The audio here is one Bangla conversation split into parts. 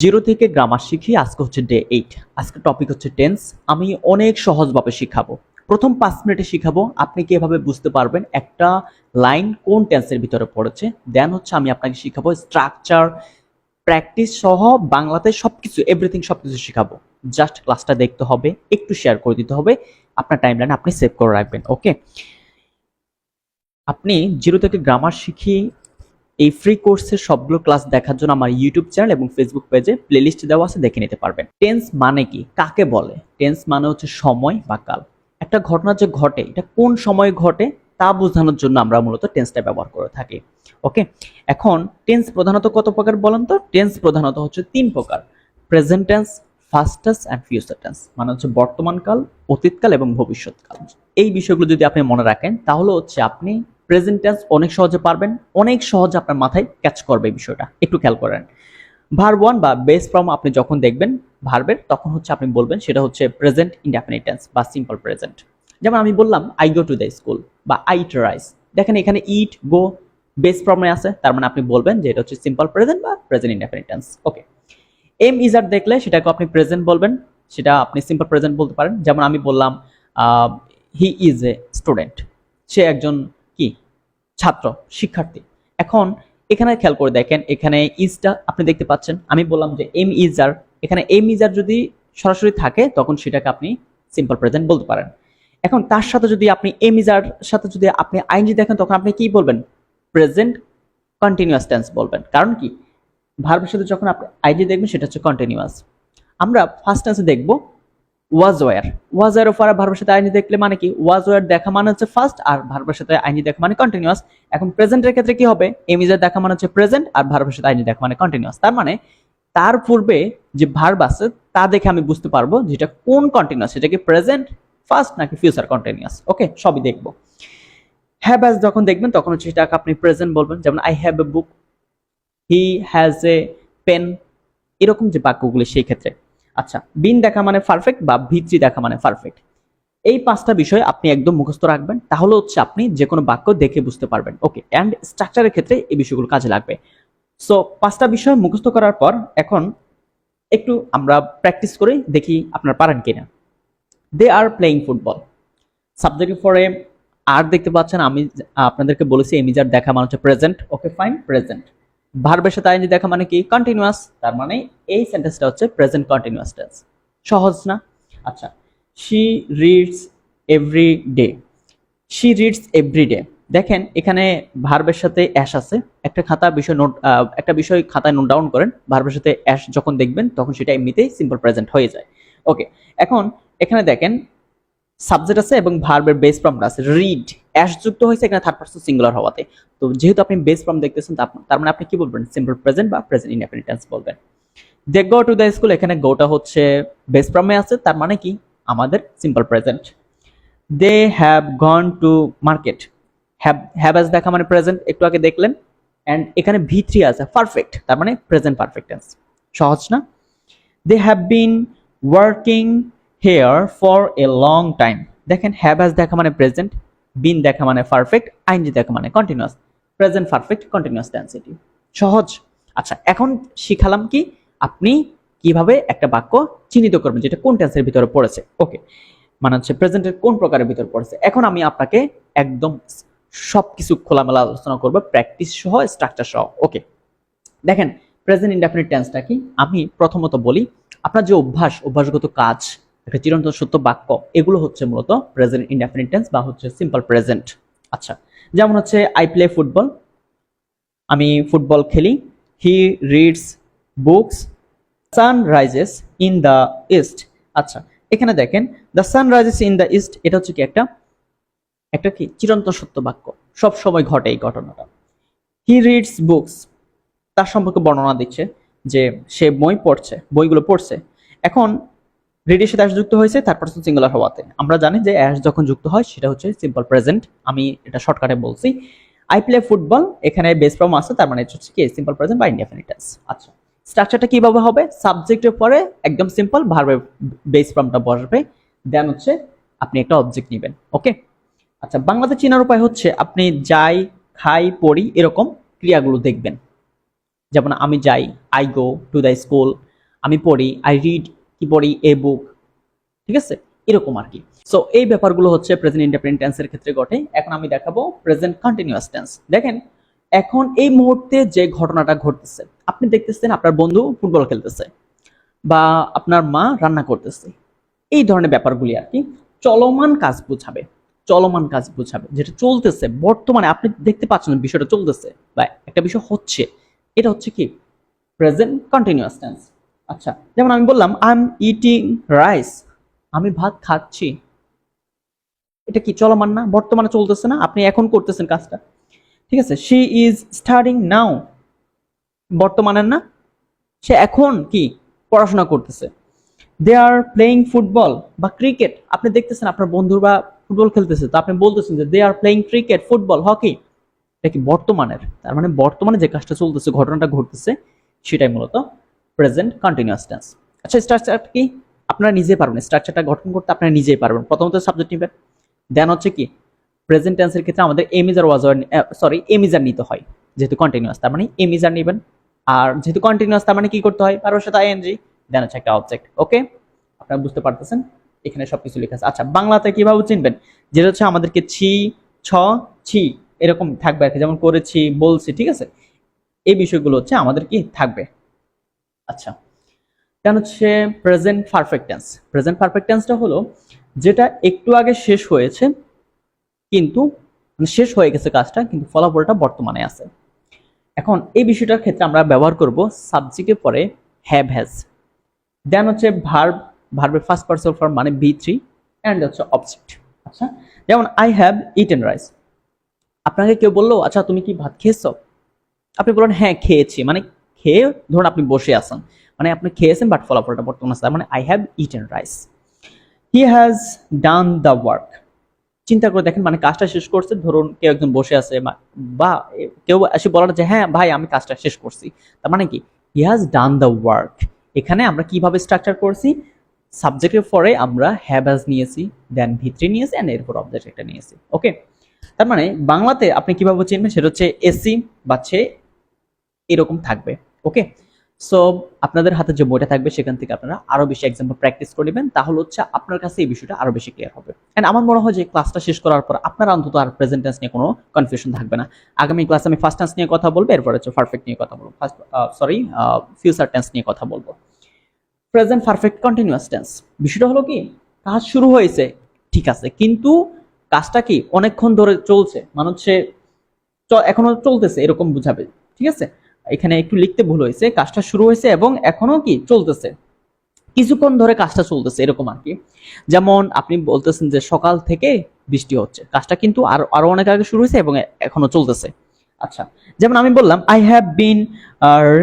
জিরো থেকে গ্রামার শিখি, আজকে হচ্ছে ডে এইট আজকে টপিক হচ্ছে টেন্স আমি অনেক সহজভাবে শিখাবো। প্রথম পাঁচ মিনিটে শিখাবো, আপনি কীভাবে বুঝতে পারবেন একটা লাইন কোন টেন্সের ভিতরে পড়েছে। দেন হচ্ছে আমি আপনাকে শিখাবো স্ট্রাকচার প্র্যাকটিস সহ বাংলাতে সবকিছু এভরিথিং সব কিছু শিখাবো। জাস্ট ক্লাসটা দেখতে হবে, একটু শেয়ার করে দিতে হবে। আপনার টাইম লাইন আপনি সেভ করে রাখবেন ওকে আপনি জিরো থেকে গ্রামার শিখি এই ফ্রি কোর্সের সবগুলো ক্লাস দেখার জন্য আমার ইউটিউব চ্যানেল এবং ফেসবুক পেজে প্লেলিস্ট দেওয়া আছে, দেখে নিতে পারবেন। টেন্স মানে কি? কাকে বলে? টেন্স মানে হচ্ছে সময় বা কাল। একটা ঘটনা যে ঘটে, এটা কোন সময় ঘটে, তা বোঝানোর জন্য আমরা মূলত টেন্সটা ব্যবহার করে থাকি। ওকে এখন টেন্স প্রধানত কত প্রকার বলেন তো? টেন্স প্রধানত হচ্ছে তিন প্রকার। Present tense first and future tense মানে হচ্ছে বর্তমানকাল অতীতকাল এবং ভবিষ্যৎকাল এই বিষয়গুলো যদি আপনি মনে রাখেন, তাহলে হচ্ছে আপনি প্রেজেন্ট টেন্স অনেক সহজে পারবেন, অনেক সহজে আপনার মাথায় ক্যাচ করবে এই বিষয়টা। একটু খেয়াল করেন। ভার ওয়ান বা বেস ফর্ম আপনি যখন দেখবেন ভার্বের তখন হচ্ছে আপনি বলবেন সেটা হচ্ছে প্রেজেন্ট ইনডেফিনিট টেন্স বা সিম্পল প্রেজেন্ট যেমন আমি বললাম I go to the school বা আই ইট রাইস দেখেন এখানে ইট গো বেস ফর্মে আছে, তার মানে আপনি বলবেন যে এটা হচ্ছে সিম্পল প্রেজেন্ট বা present indefinite tense okay am is are দেখলে সেটাকে আপনি প্রেজেন্ট বলবেন, সেটা আপনি সিম্পল প্রেজেন্ট বলতে পারেন। যেমন আমি বললাম হি ইজ এ স্টুডেন্ট সে একজন কি? ছাত্র, শিক্ষার্থী। এখন এখানে খেয়াল করে দেখেন, এখানে ইজটা আপনি দেখতে পাচ্ছেন। আমি বললাম যে এম ইজ আর, এখানে এম ইজ আর যদি সরাসরি থাকে, তখন সেটাকে আপনি সিম্পল প্রেজেন্ট বলতে পারেন। এখন তার সাথে যদি আপনি এম ইজার সাথে যদি আপনি আইনজি দেখেন, তখন আপনি কি বলবেন? প্রেজেন্ট কন্টিনিউয়াস টেন্স বলবেন। কারণ কি? ভার্বের সাথে যখন আপনি আইনজি দেখবেন, সেটা হচ্ছে কন্টিনিউয়াস আমরা ফার্স্ট টেন্সে দেখব। ওয়াজ ওয়ার ওয়াজ ওয়ার ভার্বের সাথে আইনি দেখলে মানে কি? ওয়াজ ওয়ার দেখা মানে হচ্ছে ফার্স্ট আর ভার্বের সাথে আইনি দেখা মানে কন্টিনিউয়াস এখন প্রেজেন্টের ক্ষেত্রে কি হবে? এমিজের দেখা মানে হচ্ছে প্রেজেন্ট আর ভার্বের সাথে আইনি দেখা মানে কন্টিনিউয়াস তার মানে তার পূর্বে যে ভার্ব আছে, তা দেখে আমি বুঝতে পারব যেটা কোন কন্টিনিউয়াস সেটা কি প্রেজেন্ট ফার্স্ট নাকি ফিউচার কন্টিনিউয়াস ওকে সবই দেখব। হ্যাভ অ্যাজ যখন দেখবেন, তখন হচ্ছে সেটাকে আপনি প্রেজেন্ট বলবেন। যেমন I have a book he has a pen এরকম যে বাক্যগুলি সেই ক্ষেত্রে। আচ্ছা বিন দেখা মানে পারফেক্ট বা ভিত্রি দেখা মানে পারফেক্ট এই পাঁচটা বিষয় আপনি একদম মুখস্থ রাখবেন, তাহলে হচ্ছে আপনি যে কোনো বাক্য দেখে বুঝতে পারবেন। ওকে অ্যান্ড স্ট্রাকচারের ক্ষেত্রে এই বিষয়গুলো কাজে লাগবে। সো পাঁচটা বিষয় মুখস্থ করার পর এখন একটু আমরা প্র্যাকটিস করে, দেখি আপনারা পারেন কিনা। They are playing football subject ফরে আর দেখতে পাচ্ছেন, আমি আপনাদেরকে বলেছি এমিজার দেখা মানে হচ্ছে প্রেজেন্ট ওকে ফাইন প্রেজেন্ট ভার্বের সাথে আইনজি দেখা মানে কি? কন্টিনিউয়াস তার মানে এই সেন্টেন্সটা হচ্ছে প্রেজেন্ট কন্টিনিউয়াস টেন্স সহজ না? আচ্ছা she reads every day she reads every day দেখেন, এখানে ভার্বের সাথে অ্যাশ আছে। একটা খাতা বিষয় নোট একটা বিষয় খাতায় নোট ডাউন করেন। ভার্বের সাথে অ্যাশ যখন দেখবেন, তখন সেটা এমনিতেই সিম্পল প্রেজেন্ট হয়ে যায়। ওকে এখন এখানে দেখেন সাবজেক্ট আছে এবং ভার্বের বেস ফর্মটা আছে। রিড অ্যাশ যুক্ত হয়েছে এখানে থার্ড পারসন সিঙ্গুলার হওয়াতে। তো যেহেতু আপনি বেস ফর্ম দেখতেছেন তার মানে আপনি কি বলবেন? সিম্পল প্রেজেন্ট বা প্রেজেন্ট ইনডেফিনিট টেন্স বলবেন। They go to the school এখানে গোটা হচ্ছে বেস ফর্মে আছে, তার মানে কি? আমাদের simple present they have gone to market have have as দেখা মানে প্রেজেন্ট একটু আগে দেখলেন। অ্যান্ড এখানে ভি থ্রি আছে পারফেক্ট তার মানে প্রেজেন্ট পারফেক্ট টেন্স সহজ না? They have been working here for a long time দেখেন হ্যাভ দেখা মানে প্রেজেন্ট বিন দেখা মানে পারফেক্ট আইনজি দেখা মানে continuous present perfect continuous tense এটি সহজ। আচ্ছা এখন শিখালাম কি আপনি কীভাবে একটা বাক্য চিহ্নিত করবেন, যেটা কোন টেন্সের ভিতরে পড়েছে। ওকে মানে হচ্ছে প্রেজেন্টের কোন প্রকারের ভিতরে পড়েছে। এখন আমি আপনাকে একদম সবকিছু খোলামেলা আলোচনা করব প্র্যাকটিস সহ স্ট্রাকচার সহ। ওকে দেখেন প্রেজেন্ট ইনডেফিনিট টেন্সটা কি? আমি প্রথমত বলি, আপনার যে অভ্যাস, অভ্যাসগত কাজ একটা চিরন্তন সত্য বাক্য, এগুলো হচ্ছে মূলত প্রেজেন্ট ইনডেফিনিট টেন্স বা হচ্ছে সিম্পল প্রেজেন্ট আচ্ছা যেমন হচ্ছে আই প্লে ফুটবল আমি ফুটবল খেলি। He reads books sun rises in the east আচ্ছা এখানে দেখেন the sun rises in the east এটা হচ্ছে কি একটা একটা কি, চিরন্তন সত্য বাক্য। সব সময় ঘটে এই ঘটনাটা। হি রিডস বুকস তার সম্পর্কে বর্ণনা দিচ্ছে যে সে বই পড়ছে, বইগুলো পড়ছে। এখন রেডির সাথে অ্যাশ যুক্ত হয়েছে, তারপর সিঙ্গুলার হওয়াতে। আমরা জানি যে অ্যাশ যখন যুক্ত হয়, সেটা হচ্ছে সিম্পল প্রেজেন্ট আমি এটা শর্টকাটে বলছি। আই প্লে ফুটবল এখানে বেস ফর্ম আছে, তার মানে হচ্ছে কি? সিম্পল প্রেজেন্ট বা ইনডেফিনিট টেন্স আচ্ছা স্ট্রাকচারটা কীভাবে হবে? সাবজেক্টের পরে একদম সিম্পল ভার্বের বেস ফর্মটা বসবে। দেন হচ্ছে আপনি একটা অবজেক্ট নেবেন ওকে আচ্ছা বাংলাতে চেনার উপায় হচ্ছে আপনি যাই, খাই, পড়ি, এরকম ক্রিয়াগুলো দেখবেন। যেমন আমি যাই I go to the school আমি পড়ি আই রিড কি পড়ি? এ বুক ঠিক আছে? এরকম আর কি। সো এই ব্যাপারগুলো হচ্ছে প্রেজেন্ট ইন্ডিপেন্ডেন্ট টেন্সের ক্ষেত্রে ঘটে। এখন আমি দেখাবো প্রেজেন্ট কন্টিনিউয়াস টেন্স দেখেন, এখন এই মুহূর্তে যে ঘটনাটা ঘটতেছে, আপনি দেখতেছেন আপনার বন্ধু ফুটবল খেলতেছে বা আপনার মা রান্না করতেছে। এই ধরনের ব্যাপারগুলি আর কি। চলমান কাজ বোঝাবে। চলমান কাজ বোঝাবে। যেটা চলতেছে, বর্তমানে আপনি দেখতে পাচ্ছেন বিষয়টা চলতেছে বা একটা বিষয় হচ্ছে। এটা হচ্ছে কি? প্রেজেন্ট কন্টিনিউয়াস টেন্স আচ্ছা যেমন আমি বললাম আই এম ইটিং রাইস আমি ভাত খাচ্ছি। এটা কি চলমান না? বর্তমানে চলতেছে না? আপনি এখন করতেছেন কাজটা। ঠিক আছে শি ইজ স্টাডিং নাও বর্তমানের না? সে এখন কি? পড়াশোনা করতেছে। দে আর প্লেয়িং ফুটবল বা ক্রিকেট আপনি দেখতেছেন আপনার বন্ধুর বা ফুটবল খেলতেছে, তো আপনি বলতেছেন যে they are playing cricket football hockey এটা কি বর্তমানের? তার মানে বর্তমানে যে কাজটা চলতেছে, ঘটনাটা ঘটতেছে, সেটাই মূলত প্রেজেন্ট কন্টিনিউয়াস টেন্স আচ্ছা স্ট্রাকচার কি? আপনারা নিজেই পারবেন। স্ট্রাকচারটা গঠন করতে আপনারা নিজেই পারবেন। প্রথমত সাবজেক্ট নেবেন দেন হচ্ছে কি? প্রেজেন্ট টেন্সের ক্ষেত্রে আমাদের এমিজার ওয়াজ সরি এমিজার নিতে হয়, যেহেতু কন্টিনিউয়াস তার মানে এমিজার নেবেন। আর যেহেতু কন্টিনিউয়াস তার মানে কি করতে হয়? পারোর সাথে আইএনজি দেন হচ্ছে একটা অবজেক্ট ওকে আপনারা বুঝতে পারতেছেন? এখানে সবকিছু লেখা আছে। আচ্ছা বাংলাতে কীভাবে চিনবেন? যেটা হচ্ছে আমাদেরকে ছি, ছ, ছি এরকম থাকবে আর কি। যেমন করেছি, বলছি, ঠিক আছে? এই বিষয়গুলো হচ্ছে আমাদের কি? থাকবে। আচ্ছা দেন হচ্ছে present perfect tense present perfect টেন্সটা হলো যেটা একটু আগে শেষ হয়েছে, কিন্তু মানে শেষ হয়ে গেছে কাজটা, কিন্তু ফলাফলটা বর্তমানে আছে। এখন এই বিষয়টার ক্ষেত্রে আমরা ব্যবহার করব সাবজেক্টের পরে হ্যাভ হ্যাজ দেন হচ্ছে ভার্ব ভার্বের ফার্স্ট পার্সন ফর্ম মানে বি থ্রি অ্যান্ড হচ্ছে অবজেক্ট আচ্ছা যেমন I have eat eaten rice আপনাকে কেউ বলল আচ্ছা তুমি কি ভাত খেয়েছো? আপনি বললেন হ্যাঁ খেয়েছি। মানে খেয়ে ধরুন আপনি বসে আছেন। মানে আপনি খেয়েছেন বাট ফলাফলটা বর্তমান আছে। মানে I have eaten rice he has done the work চিন্তা করে দেখেন মানে কাজটা শেষ করছে, ধরুন কেউ একজন বসে আছে, বা- বা, কেউ এসে বলার যে হ্যাঁ ভাই, আমি কাজটা শেষ করছি। তার মানে কি? He has done the work এখানে আমরা কীভাবে স্ট্রাকচার করছি? সাবজেক্টের পরে আমরা হ্যাভ হ্যাজ নিয়েছি দেন ভিত্রি নিয়েছি অ্যান্ড এরপর অবজেক্ট একটা নিয়েছি। ওকে তার মানে বাংলাতে আপনি কীভাবে চিনবেন? সেটা হচ্ছে এসি বাচ্ছে এরকম থাকবে। ওকে সো আপনাদের হাতে যে বইটা থাকবে, সেখান থেকে আপনারা আরও বেশি এক্সাম্পল প্র্যাকটিস করে নেবেন। তাহলে হচ্ছে আপনার কাছে এই বিষয়টা আরও বেশি ক্লিয়ার হবে। এন্ড আমার মনে হয় যে ক্লাসটা শেষ করার পর আপনার অন্তত আর প্রেজেন্ট টেন্স নিয়ে কোনো কনফিউশন থাকবে না। আগামী ক্লাসে আমি ফার্স্ট টেন্স নিয়ে কথা বলব, এরপর হচ্ছে পারফেক্ট নিয়ে কথা বলব। ফার্স্ট সরি ফিউচার টেন্স নিয়ে কথা বলব। প্রেজেন্ট পারফেক্ট কন্টিনিউয়াস টেন্স বিষয়টা হলো কি, কাজ শুরু হয়েছে, ঠিক আছে, কিন্তু কাজটা কি অনেকক্ষণ ধরে চলছে? মানে হচ্ছে এখনও চলতেছে, এরকম বুঝাবে, ঠিক আছে? এখানে একটু লিখতে ভুল হয়েছে, কাজটা শুরু হয়েছে এবং এখনও কি চলতেছে। কিছুক্ষণ ধরে কাজটা চলতেছে, এরকম আর কি। যেমন আপনি বলতেছেন যে সকাল থেকে বৃষ্টি হচ্ছে, কাজটা কিন্তু আরও আরও অনেক আগে শুরু হয়েছে এবং এখনও চলতেছে। আচ্ছা যেমন আমি বললাম I have been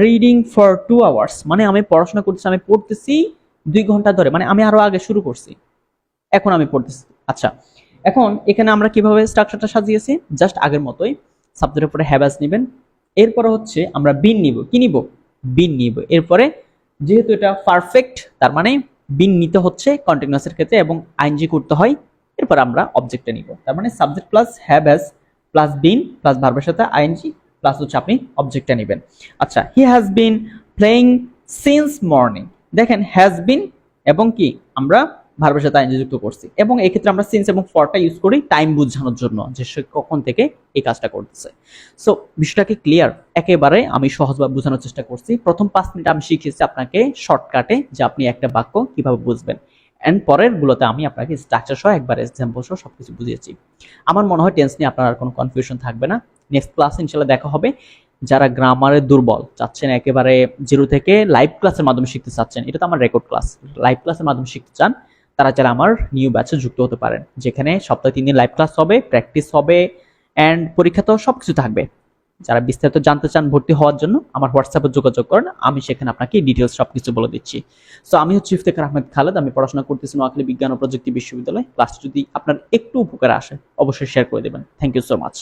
reading for two hours মানে আমি পড়াশোনা করতেছি, আমি পড়তেছি দুই ঘণ্টা ধরে মানে আমি আরও আগে শুরু করছি। এখন আমি পড়তেছি। আচ্ছা এখন এখানে আমরা কীভাবে স্ট্রাকচারটা সাজিয়েছি? জাস্ট আগের মতোই সাবজেক্টের উপরে হ্যাভাস নেবেন। এরপরে হচ্ছে আমরা বিন নিব। কি নিব? বিন নিব। এরপরে যেহেতু এটা পারফেক্ট তার মানে বিন নিতে হচ্ছে কন্টিনিউয়াসের ক্ষেত্রে এবং আইনজি করতে হয়, এরপর আমরা অবজেক্টটা নিব। তার মানে subject plus have has plus been plus ভার্বের সাথে আইএনজি প্লাস হচ্ছে আপনি অবজেক্টটা নেবেন। আচ্ছা he has been playing since morning দেখেন হ্যাজ বিন এবং কি? আমরা ভার্বের সাথে আইনজি যুক্ত করছি। এবং এই ক্ষেত্রে আমরা সিন্স এবং ফরটা ইউজ করি টাইম বোঝানোর জন্য, যে সে কখন থেকে এই কাজটা করতেছে। সো বিষয়টাকে ক্লিয়ার একেবারে আমি সহজভাবে বোঝানোর চেষ্টা করছি। প্রথম পাঁচ মিনিট আমি শিখিয়েছি আপনাকে শর্টকাটে যে আপনি একটা বাক্য কীভাবে বুঝবেন। এন্ড পরের গুলোতে আমি আপনাকে স্ট্রাকচার সহ একবার এক্সাম্পল সহ সবকিছু বুঝিয়েছি। আমার মনে হয় টেন্স নিয়ে আপনার আর কোনো কনফিউশন থাকবে না। নেক্সট ক্লাস ইনশাল্লাহ দেখা হবে। যারা গ্রামারে দুর্বল, চাচ্ছেন একেবারে জিরো থেকে লাইভ ক্লাসের মাধ্যমে শিখতে চাচ্ছেন, এটা তো আমার রেকর্ড ক্লাস লাইভ ক্লাসের মাধ্যমে শিখতে চান তারা চাইলে আমার নিউ ব্যাচে যুক্ত হতে পারেন। যেখানে সপ্তাহে তিন দিন লাইভ ক্লাস হবে প্র্যাকটিস হবে অ্যান্ড পরীক্ষা তো সব কিছু থাকবে। যারা বিস্তারিত জানতে চান ভর্তি হওয়ার জন্য আমার হোয়াটসঅ্যাপে যোগাযোগ করেন, আমি সেখানে আপনাকে ডিটেলস সব কিছু বলে দিচ্ছি। সো আমি হচ্ছে ইফতেখার আহমেদ খালেদ, আমি পড়াশোনা করতেছি নোয়াখালী বিজ্ঞান ও প্রযুক্তি বিশ্ববিদ্যালয়। ক্লাস যদি আপনার একটু উপকারে আসে, অবশ্যই শেয়ার করে দেবেন। Thank you so much